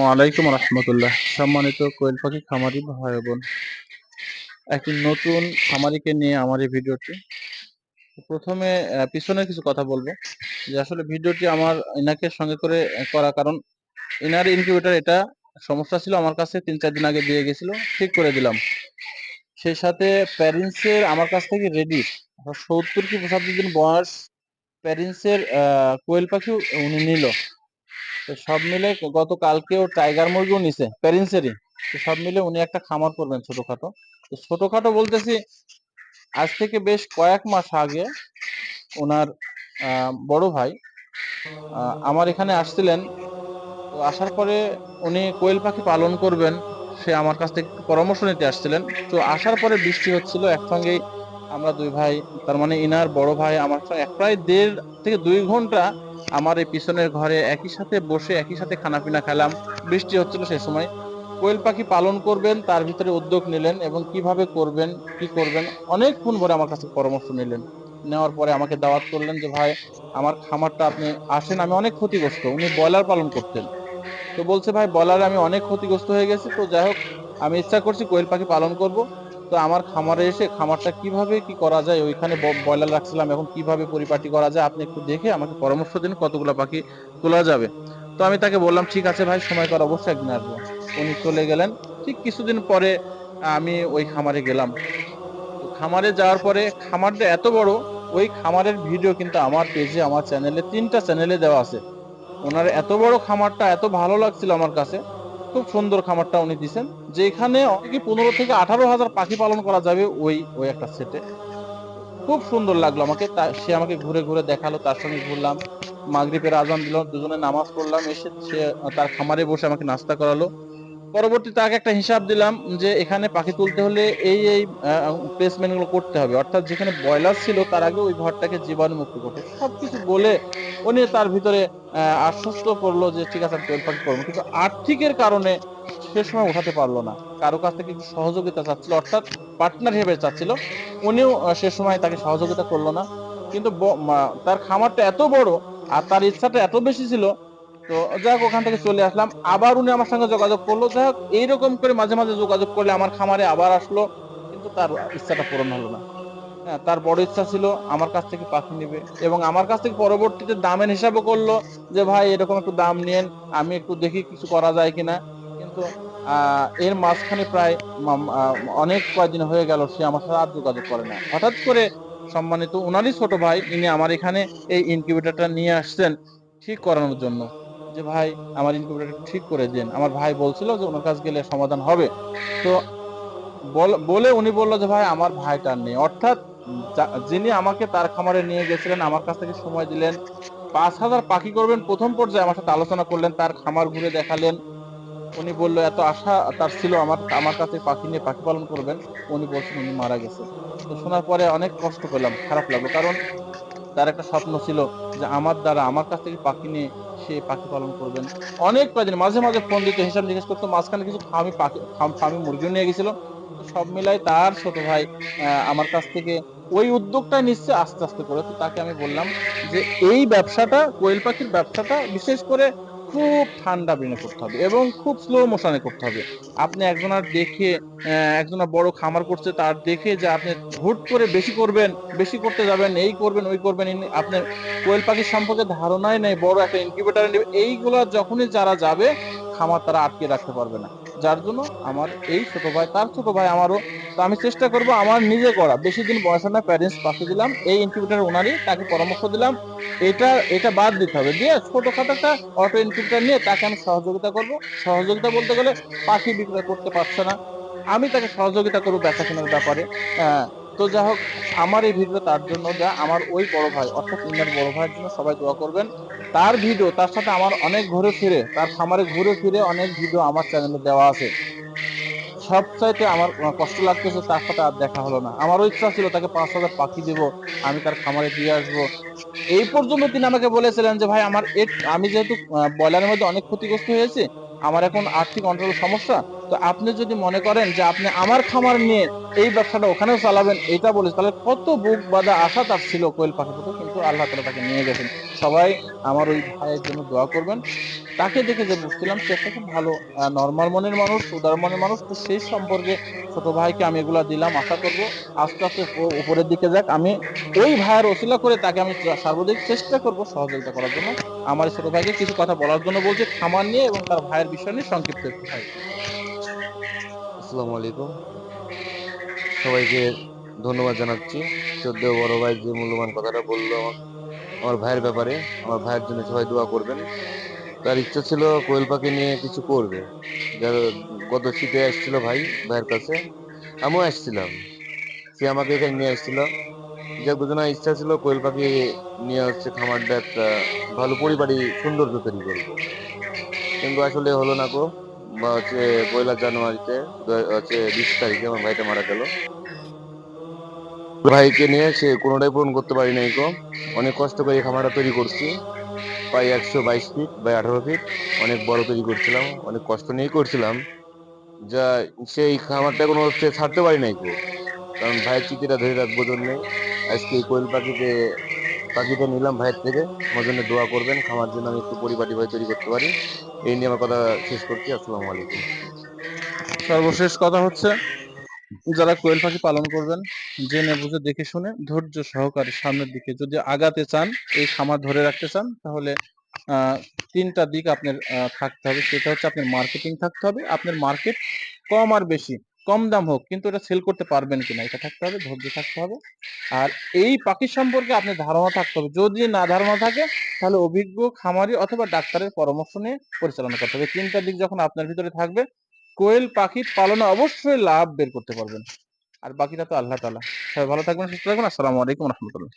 আসসালামু আলাইকুম রহমতুল্লাহ। সম্মানিত কোয়েল পাখি খামারি ভাই বোন একটি নতুন খামারিকে নিয়ে আমার এই ভিডিওটি। প্রথমে পিছনে কিছু কথা বলব। যে আসলে ভিডিওটি আমার ইনাকে সঙ্গে করে করা, কারণ ইনার ইনকিউবেটর এটা সমস্যা ছিল, আমার কাছে তিন চার দিন আগে দিয়ে গেছিল, ঠিক করে দিলাম। সেই সাথে প্যারেন্টসের আমার কাছ থেকে রেডি সত্তর কি পঁচাত্তর দিন বয়স প্যারেন্টসের কোয়েল পাখি উনি নিল। তো সব মিলে গত কালকেও টাইগার মুরগিও নিছে প্যারেন্টসেরই তো সব মিলে উনি একটা খামার করবেন ছোটখাটো। তো ছোটখাটো বলতেছি, আজ থেকে বেশ কয়েক মাস আগে ওনার বড় ভাই আমার এখানে আসছিলেন। তো আসার পরে উনি কোয়েল পাখি পালন করবেন, সে আমার কাছ থেকে পরামর্শ নিতে আসছিলেন। তো আসার পরে বৃষ্টি হচ্ছিল, একসঙ্গেই আমরা দুই ভাই, তার মানে ইনার বড় ভাই, আমার সঙ্গে প্রায় দেড় থেকে দুই ঘণ্টা আমার এই পিছনের ঘরে একই সাথে বসে একই সাথে খানাপিনা খেলাম। বৃষ্টি হচ্ছিল সে সময়। কোয়েল পাখি পালন করবেন, তার ভিতরে উদ্যোগ নিলেন এবং কীভাবে করবেন, কি করবেন অনেকক্ষণ ভরে আমার কাছে পরামর্শ নিলেন। নেওয়ার পরে আমাকে দাওয়াত করলেন যে, ভাই, আমার খামারটা আপনি আসেন, আমি অনেক ক্ষতিগ্রস্ত। উনি ব্রয়লার পালন করতেন। তো বলছে, ভাই বলারে আমি অনেক ক্ষতিগ্রস্ত হয়ে গেছি, তো যাই হোক, আমি ইচ্ছা করছি কোয়েল পাখি পালন করব। তো আমার খামারে এসে খামারটা কীভাবে কি করা যায়? ওইখানে ব্রয়লার রাখছিলাম, এখন কীভাবে পরিপাটি করা যায়? আপনি একটু দেখে আমাকে পরামর্শ দিন কতগুলো পাখি তোলা যাবে। তো আমি তাকে বললাম, ঠিক আছে ভাই, সময় কর, অবশ্যই একদিন আসব। উনি চলে গেলেন। ঠিক কিছুদিন পরে আমি ওই খামারে গেলাম। খামারে যাওয়ার পরে খামারটা এত বড়, ওই খামারের ভিডিও কিন্তু আমার পেজে, আমার চ্যানেলে, তিনটা চ্যানেলে দেওয়া আছে। ওনার এত বড় খামারটা, এত ভালো লাগছিল আমার কাছে। খুব সুন্দর খামারটা উনি দিছেন যে এখানে অনেকে পনেরো থেকে আঠারো হাজার পাখি পালন করা যাবে ওই ওই একটা সেটে খুব সুন্দর লাগল আমাকে। সে আমাকে ঘুরে ঘুরে দেখাল, তার সঙ্গে ঘুরলাম। মাগরিবের আজান দিল, দুজনে নামাজ পড়লাম, এসে সে, তার খামারে বসে আমাকে নাস্তা করালো। পরবর্তী তাকে একটা হিসাব দিলাম যে এখানে পাখি তুলতে হলে এই এই প্লেসমেন্টগুলো করতে হবে। অর্থাৎ যেখানে ব্রয়লার ছিল, তার আগে ওই ঘরটাকে জীবাণু মুক্ত করতে হবে। সবকিছু বলে উনি তার ভিতরে আশ্বস্ত করল যে ঠিক আছে, আমি পাখি করব। কিন্তু আর্থিকের কারণে সে সময় উঠাতে পারল না। কারও কাছ থেকে একটু সহযোগিতা চাচ্ছিল, অর্থাৎ পার্টনার হিসেবে চাচ্ছিল। উনিও সে সময় তাকে সহযোগিতা করল না। কিন্তু তার খামারটা এত বড় আর তার ইচ্ছাটা এত বেশি ছিল তো যাই হোক, ওখান থেকে চলে আসলাম। আবার উনি আমার সঙ্গে যোগাযোগ করল। যাই হোক, এইরকম করে মাঝে মাঝে যোগাযোগ করলে আমার খামারে আবার আসলো, কিন্তু তার ইচ্ছাটা পূরণ হলো না। হ্যাঁ তার বড় ইচ্ছা ছিল আমার কাছ থেকে পাখি নেবে এবং আমার কাছ থেকে পরবর্তীতে দামের হিসাবও করল যে, ভাই, এরকম একটু দাম নিয়েন, আমি একটু দেখি কিছু করা যায় কিনা। কিন্তু এর মাঝখানে প্রায় অনেক কয়েকদিন হয়ে গেল, সে আমার সাথে আর যোগাযোগ করে না। হঠাৎ করে সম্মানিত ওনারই ছোট ভাই, ইনি আমার এখানে এই ইনকিউবেটরটা নিয়ে আসছেন, ঠিক করানোর জন্য। যে, ভাই, আমার ইনকিউবেটর ঠিক করে দেন। আমার ভাই বলছিল যে, ওনার কাছে গেলে সমাধান হবে। তো বল- উনি বলল যে, ভাই, আমার ভাইটার নেই। অর্থাৎ যিনি আমাকে তার খামারে নিয়ে গেছিলেন, আমার কাছ থেকে সময় দিলেন, পাঁচ হাজার পাখি করবেন, প্রথম পর্যায়ে আমার সাথে আলোচনা করলেন, তার খামার ঘুরে দেখালেন। উনি বলল, এত আশা তার ছিল, আমার আমার কাছে পাখি নিয়ে পাখি পালন করবেন। উনি বলছেন, উনি মারা গেছে। তো শোনার পরে অনেক কষ্ট পেলাম, খারাপ লাগল। কারণ তার একটা স্বপ্ন ছিল যে, আমার দ্বারা আমার কাছ থেকে পাখি নিয়ে সে পাখি পালন করবেন। অনেক কয়েকদিন মাঝে মাঝে ফোন দিতে, হিসাব জিজ্ঞেস করতো, মাঝখানে কিছু ফার্মি পাখি ফার্ম- মুরগিও নিয়ে গেছিল। সব মিলাই তার ছোট ভাই আমার কাছ থেকে ওই উদ্যোগটা নিচ্ছে আস্তে আস্তে করে। তো তাকে আমি বললাম যে, এই ব্যবসাটা, কোয়েল পাখির ব্যবসাটা বিশেষ করে খুব ঠান্ডা ব্রেনে করতে হবে এবং খুব স্লো মোশনে করতে হবে। আপনি একজনার দেখে একজনা বড় খামার করছে, তার দেখে যে আপনি হুট করে বেশি করবেন, বেশি করতে যাবেন, এই করবেন, ওই করবেন আপনি আপনার কোয়েল পাখির সম্পর্কে ধারণাই নেই, বড় একটা ইনকিউবেটার এইগুলো যখনই যারা যাবে, খামার তারা আটকে রাখতে পারবে না। যার জন্য আমার এই ছোট ভাই তার ছোট ভাই আমারও তো আমি চেষ্টা করব আমার নিজে করা। বেশি দিন বয়স না প্যারেন্টস পাশে দিলাম এই ইনকিউবেটার ওনারই তাকে পরামর্শ দিলাম। এটা এটা বাদ দিতে হবে। দিয়ে ছোটখাটো একটা অটো ইনকিউবেটার নিয়ে তাকে আমি সহযোগিতা করব। সহযোগিতা বলতে গেলে পাখি বিক্রয় করতে পারছে না। আমি তাকে সহযোগিতা করব বেচা কেনার ব্যাপারে। হ্যাঁ, তো যাই হোক, আমার এই ভিডিও তার জন্য যা, আমার ওই বড় ভাই, অর্থাৎ ইন্ডিয়ার বড় ভাইয়ের জন্য সবাই দোয়া করবেন। তার ভিডিও, তার সাথে আমার অনেক ঘুরে ফিরে, তার খামারে ঘুরে ফিরে অনেক ভিডিও আমার চ্যানেলে দেওয়া আছে। সব চাইতে আমার কষ্ট লাগতেছে তার সাথে আর দেখা হলো না। আমারও ইচ্ছা ছিল তাকে পাঁচ হাজার পাখি দিব, আমি তার খামারে দিয়ে আসব। এই পর্যন্ত তিনি আমাকে বলেছিলেন যে, ভাই, আমার আমি যেহেতু ব্রয়লারের মধ্যে অনেক ক্ষতিগ্রস্ত হয়েছে, আমার এখন আর্থিক অঞ্চল সমস্যা তো আপনি যদি মনে করেন যে আপনি আমার খামার নিয়ে এই ব্যবসাটা ওখানেও চালাবেন এটা বলে তাহলে কত বুক বাঁধা আশা তার ছিল কোয়েল পাখির প্রতি কিন্তু আল্লাহ তালা তাকে নিয়ে গেছেন। সবাই আমার ওই ভাইয়ের জন্য দোয়া করবেন। তাকে দেখে যে বুঝছিলাম সে একটা খুব ভালো নর্মাল মনের মানুষ, উদার মনের মানুষ, তো সেই সম্পর্কে ছোট ভাইকে আমি এগুলা দিলাম, আশা করব আস্তে আস্তে উপরের দিকে যাক। আমি ওই ভাইয়ের ওসিলা করে তাকে আমি সর্বাধিক চেষ্টা করব সহযোগিতা করার জন্য। আমার ছোট ভাইকে কিছু কথা বলার জন্য বলছে, খামার নিয়ে এবং তার ভাইয়ের বিষয় নিয়ে সংক্ষিপ্ত ভাই। আসসালামু আলাইকুম। সবাইকে ধন্যবাদ জানাচ্ছি। চোদ্দ বড় ভাই যে মূল্যবান কথাটা বলল আমার- ভাইয়ের ব্যাপারে। আমার ভাইয়ের জন্য সবাই দোয়া করবেন। তার ইচ্ছা ছিল কোয়েল পাখি নিয়ে কিছু করবে। যার গত শীতে আসছিল ভাই, ভাইয়ের কাছে। আমিও আসছিলাম সে আমাকে এখানে নিয়ে আসছিল যে দুজনের ইচ্ছা ছিল কোয়েল পাখি নিয়ে হচ্ছে খামারটা একটা ভালো পরিবারই, সৌন্দর্য তৈরি করব। কিন্তু আসলে হলো না গো। হচ্ছে পয়লা জানুয়ারিতে হচ্ছে বিশ তারিখে আমার ভাইটা মারা গেল। ভাইকে নিয়ে সে কোনোটাই পূরণ করতে পারি নাই গো। অনেক কষ্ট করে খামারটা তৈরি করছি। প্রায় একশো বাইশ ফিট বা আঠারো ফিট। অনেক বড় তৈরি করছিলাম, অনেক কষ্ট নিয়েই করছিলাম। যা সেই খামারটা কোনো হচ্ছে ছাড়তে পারি নাই গো। কারণ ভাইয়ের চিঠিটা ধরে রাখব জন্যে। আজকে কোয়েল পাখিতে পাখিটা নিলাম ভাইয়ের থেকে। আমার জন্য দোয়া করবেন। খামার জন্য আমি একটু পরিপাটি ভাই তৈরি করতে পারি। এই নিয়ে আমার কথা শেষ করছি। আসসালামু আলাইকুম। সর্বশেষ কথা হচ্ছে, যারা কোয়েল পাখি পালন করবেন, জেনে বুঝে দেখে শুনে ধৈর্য সহকারে সামনের দিকে যদি আগাতে চান, এই খামার ধরে রাখতে চান, তাহলে তিনটা দিক আপনার থাকতে হবে। সেটা হচ্ছে আপনার মার্কেটিং থাকতে হবে। আপনার মার্কেট কম আর বেশি। কম দাম হোক, কিন্তু এটা সেল করতে পারবেন কিনা, এটা থাকতে হবে, ধৈর্য থাকতে হবে। আর এই পাখি সম্পর্কে আপনার ধারণা থাকতে হবে। যদি না ধারণা থাকে, তাহলে অভিজ্ঞ খামারি অথবা ডাক্তারের পরামর্শ নিয়ে পরিচালনা করতে হবে। তিনটা দিক যখন আপনার ভিতরে থাকবে, কোয়েল পাখি পালনে অবশ্যই লাভ বের করতে পারবেন। আর বাকিটা তো আল্লাহ তালা সবাই ভালো থাকবেন, সুস্থ থাকবেন। আসসালামু আলাইকুম রহমতুল্লাহ।